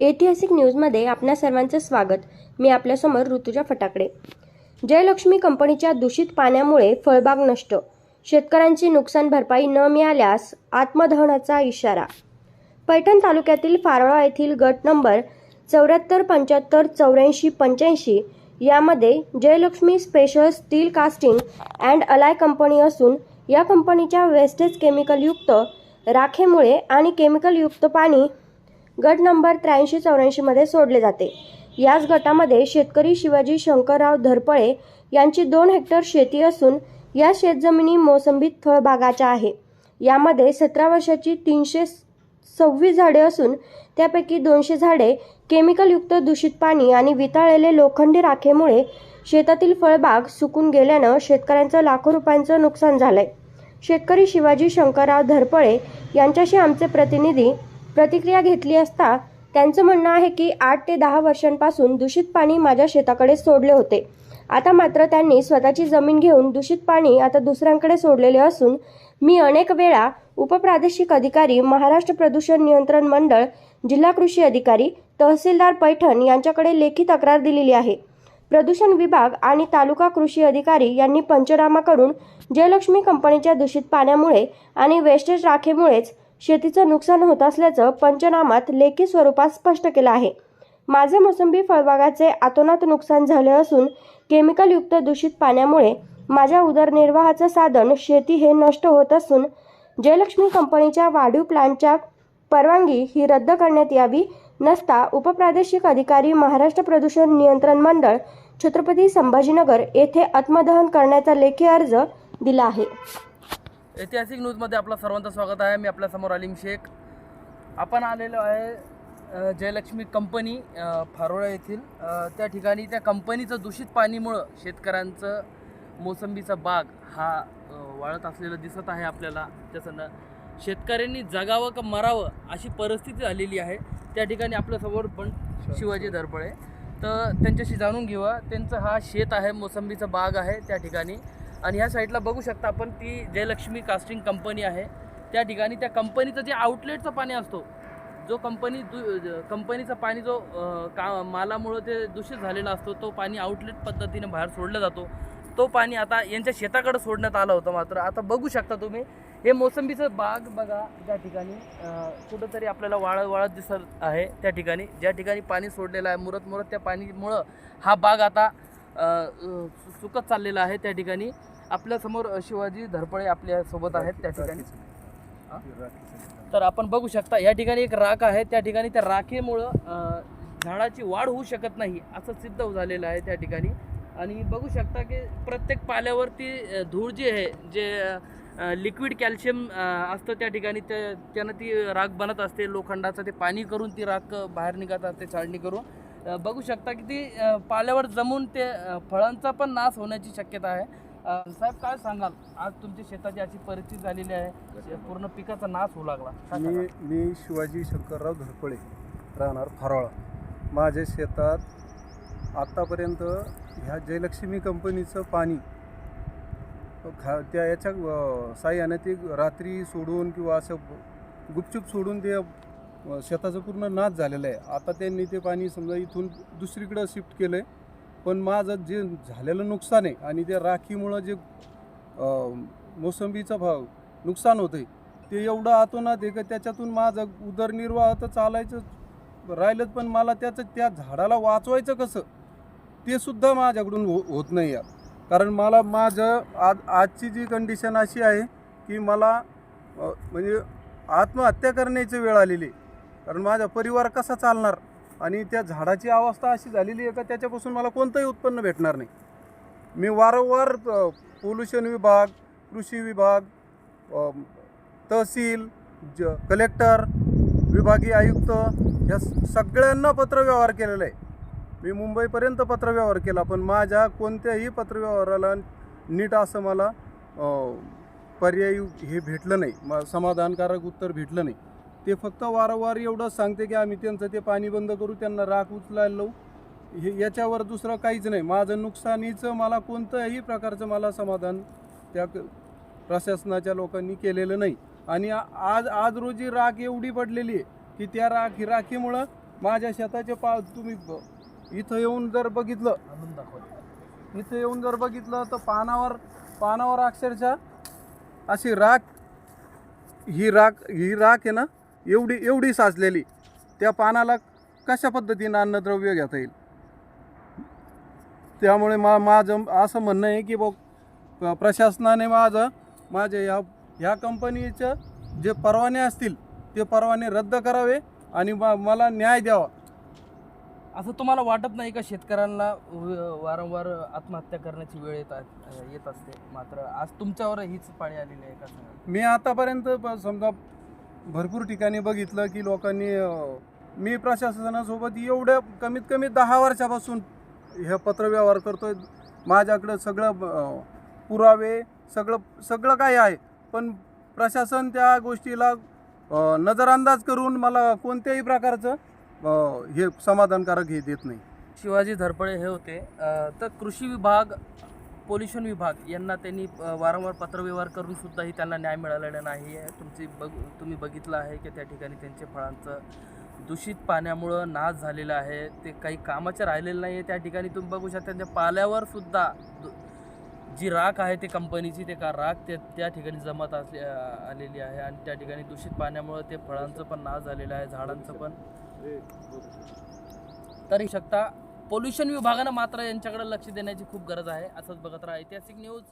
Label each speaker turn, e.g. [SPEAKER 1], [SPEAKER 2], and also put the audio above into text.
[SPEAKER 1] ऐतिहासिक न्यूजमध्ये आपणा सर्वांचं स्वागत. मी आपल्यासमोर ऋतुजा फटाकडे. जयलक्ष्मी कंपनीच्या दूषित पाण्यामुळे फळबाग नष्ट. शेतकऱ्यांची नुकसान भरपाई न मिळाल्यास आत्मदहनाचा इशारा. पैठण तालुक्यातील फारवा येथील गट नंबर चौऱ्याहत्तर पंच्याहत्तर चौऱ्याऐंशी पंच्याऐंशी यामध्ये Jayalakshmi special steel casting and alloy company असून या कंपनीच्या वेस्टेज केमिकलयुक्त राखेमुळे आणि केमिकलयुक्त पाणी गट नंबर त्र्याऐंशी चौऱ्याऐंशीमध्ये सोडले जाते. याच गटामध्ये शेतकरी शिवाजी शंकरराव धरपळे यांची दोन हेक्टर शेती असून या शेतजमिनी मोसंबी फळबागाच्या आहे. यामध्ये सतरा वर्षाची तीनशे सव्वीस झाडे असून त्यापैकी दोनशे झाडे केमिकलयुक्त दूषित पाणी आणि वितळलेले लोखंडी राखेमुळे शेतातील फळबाग सुकून गेल्यानं शेतकऱ्यांचं लाखो रुपयांचं नुकसान झालंय. शेतकरी शिवाजी शंकरराव धरपळे यांच्याशी आमचे प्रतिनिधी प्रतिक्रिया घेतली असता त्यांचं म्हणणं आहे की आठ ते दहा वर्षांपासून दूषित पाणी माझ्या शेताकडे सोडले होते. आता मात्र त्यांनी स्वतःची जमीन घेऊन दूषित पाणी आता दुसऱ्यांकडे सोडलेले असून मी अनेक वेळा उपप्रादेशिक अधिकारी महाराष्ट्र प्रदूषण नियंत्रण मंडळ जिल्हा कृषी अधिकारी तहसीलदार पैठण यांच्याकडे लेखी तक्रार दिलेली आहे. प्रदूषण विभाग आणि तालुका कृषी अधिकारी यांनी पंचनामा करून जयलक्ष्मी कंपनीच्या दूषित पाण्यामुळे आणि वेस्टेज राखेमुळेच शेतीचं नुकसान होत असल्याचं पंचनामात लेखी स्वरूपात स्पष्ट केलं आहे. माझे मोसंबी फळबागाचे आतोनात नुकसान झाले असून केमिकलयुक्त दूषित पाण्यामुळे माझ्या उदरनिर्वाहाचं साधन शेती हे नष्ट होत असून जयलक्ष्मी कंपनीच्या वाढीव प्लांटच्या परवानगी ही रद्द करण्यात यावी नसता उपप्रादेशिक अधिकारी महाराष्ट्र प्रदूषण नियंत्रण मंडळ छत्रपती संभाजीनगर येथे आत्मदहन करण्याचा लेखी अर्ज दिला आहे.
[SPEAKER 2] ऐतिहासिक न्यूजमध्ये आपलं सर्वांचं स्वागत आहे. मी आपल्यासमोर अलीम शेख. आपण आलेलो आहे जयलक्ष्मी कंपनी फारोळा येथील. त्या ठिकाणी त्या कंपनीचं दूषित पाणीमुळं शेतकऱ्यांचं मोसंबीचा बाग हा वाळत असलेलं दिसत आहे आपल्याला. त्याचं शेतकऱ्यांनी जगावं का मरावं अशी परिस्थिती झालेली आहे. त्या ठिकाणी आपल्यासमोर पण शिवाजी धरपळे. तर त्यांच्याशी जाणून घेऊया. त्यांचं हा शेत आहे मोसंबीचा बाग आहे त्या ठिकाणी. आणि ह्या साईडला बघू शकता आपण ती जयलक्ष्मी कास्टिंग कंपनी आहे. त्या ठिकाणी त्या कंपनीचं जे आउटलेटचं पाणी असतो जो कंपनी दु कंपनीचा पाणी जो का मालामुळं ते दूषित झालेला असतो तो पाणी आउटलेट पद्धतीने बाहेर सोडला जातो. तो पाणी आता यांच्या शेताकडे सोडण्यात आलं होतं मात्र. आता बघू शकता तुम्ही हे मोसंबीचं बाग बघा ज्या ठिकाणी. कुठंतरी आपल्याला वाळत वाळत दिसत आहे त्या ठिकाणी. ज्या ठिकाणी पाणी सोडलेलं आहे मुरत मुरत त्या पाणीमुळं हा बाग आता सुकत चाललेलं आहे त्या ठिकाणी. आपल्यासमोर शिवाजी धरपळे आपल्यासोबत आहेत त्या ठिकाणी. तर आपण बघू शकता या ठिकाणी एक राख आहे. त्या ठिकाणी त्या राखेमुळं झाडाची वाढ होऊ शकत नाही असं सिद्ध झालेलं आहे त्या ठिकाणी. आणि बघू शकता की प्रत्येक पाल्यावरती धूळ जी आहे जे लिक्विड कॅल्शियम असतं त्या ठिकाणी ते त्यानं ती राख बनत असते. लोखंडाचं ते पाणी करून ती राख बाहेर निघत असते छाळणी करून. बघू शकता की ती पाल्यावर जमून ते फळांचा पण नाश होण्याची शक्यता आहे. साहेब काय सांगाल? आज तुमच्या शेताची अशी परिस्थिती झालेली आहे पूर्ण पिकाचा नाश होऊ लागला.
[SPEAKER 3] मी? मी शिवाजी शंकरराव धरपळे राहणार फराळा. माझ्या शेतात आत्तापर्यंत ह्या जयलक्ष्मी कंपनीचं पाणी खा त्या याच्या साह्याने ते रात्री सोडून किंवा असं गुपचूप सोडून ते शेताचं पूर्ण नाश झालेलं आहे. आता त्यांनी ते पाणी समजा इथून दुसरीकडं शिफ्ट केलं आहे पण माझं जे झालेलं नुकसान आहे आणि त्या राखीमुळं जे मोसंबीचा भाव नुकसान होतं आहे ते एवढं आतोनात आहे का त्याच्यातून माझं उदरनिर्वाह तर चालायचं राहिलंच पण मला त्याचं त्या झाडाला वाचवायचं कसं? ते सुद्धा माझ्याकडून हो होत नाही आहे कारण मला माझं आज आजची जी कंडिशन अशी आहे की मला म्हणजे आत्महत्या करण्याची वेळ आलेली आहे. कारण माझा परिवार कसा चालणार? आणि त्या झाडाची अवस्था अशी झालेली आहे का त्याच्यापासून मला कोणतंही उत्पन्न भेटणार नाही. मी वारंवार पोल्युशन विभाग कृषी विभाग तहसील ज कलेक्टर विभागीय आयुक्त या सगळ्यांना पत्रव्यवहार केलेला आहे. मी मुंबईपर्यंत पत्रव्यवहार केला पण माझ्या कोणत्याही पत्रव्यवहाराला नीट असं मला पर्यायी हे भेटलं नाही. म समाधानकारक उत्तर भेटलं नाही. ते फक्त वारंवार एवढंच सांगते की आम्ही त्यांचं ते पाणी बंद करू त्यांना राख उचलायला लावू. हे याच्यावर दुसरं काहीच नाही. माझं नुकसानीचं मला कोणतंही प्रकारचं मला समाधान त्या प्रशासनाच्या लोकांनी केलेलं नाही. आणि आज आज रोजी राख एवढी पडलेली आहे की त्या राख राखीमुळं माझ्या शेताचे पा तुम्ही ब- इथं येऊन जर बघितलं इथं येऊन जर बघितलं तर पानावर पानावर अक्षरशः अशी राख ही राख ही राख आहे ना एवढी एवढी साचलेली. त्या पानाला कशा पद्धतीनं अन्नद्रव्य घेता येईल? त्यामुळे मा माझं असं म्हणणं आहे की बघ प्रशासनाने माझं माझ्या या ह्या कंपनीचं जे परवाने असतील ते परवाने रद्द करावे आणि मला न्याय द्यावा.
[SPEAKER 2] असं तुम्हाला वाटत नाही का शेतकऱ्यांना व- वारंवार आत्महत्या करण्याची वेळ येत येत असते? मात्र आज तुमच्यावर हीच पाळी आलेली आहे का
[SPEAKER 3] मी आतापर्यंत समजा भरपूर ठिकाणी बघितलं की लोकांनी मी प्रशासनासोबत एवढ्या कमीत कमी दहा वर्षापासून हे पत्रव्यवहार करतोय. माझ्याकडं सगळं पुरावे सगळं सगळं काही आहे. पण प्रशासन त्या गोष्टीला नजरअंदाज करून मला कोणत्याही प्रकारचं हे समाधानकारक हे देत नाही.
[SPEAKER 2] शिवाजी धरपडे हे होते. तर कृषी विभाग पोल्युशन विभाग यांना त्यांनी वारंवार पत्रव्यवहार करूनसुद्धाही त्यांना न्याय मिळालेला नाही आहे. तुमची बघ तुम्ही बघितलं आहे की त्या ठिकाणी त्यांचे फळांचं दूषित पाण्यामुळं नाश झालेला आहे. ते काही कामाचं राहिलेलं नाही आहे त्या ठिकाणी तुम्ही बघू शकता त्यांच्या पाल्यावर सुद्धा जी राख आहे ते कंपनीची ते का राख ते त्या ठिकाणी जमत असले आलेली आहे. आणि त्या ठिकाणी दूषित पाण्यामुळं ते फळांचं पण नाश झालेलं आहे झाडांचं पण. तरी शकता पोल्युशन विभागानं मात्र यांच्याकडे लक्ष देण्याची खूप गरज आहे. असंच बघत राहा. ऐतिहासिक न्यूज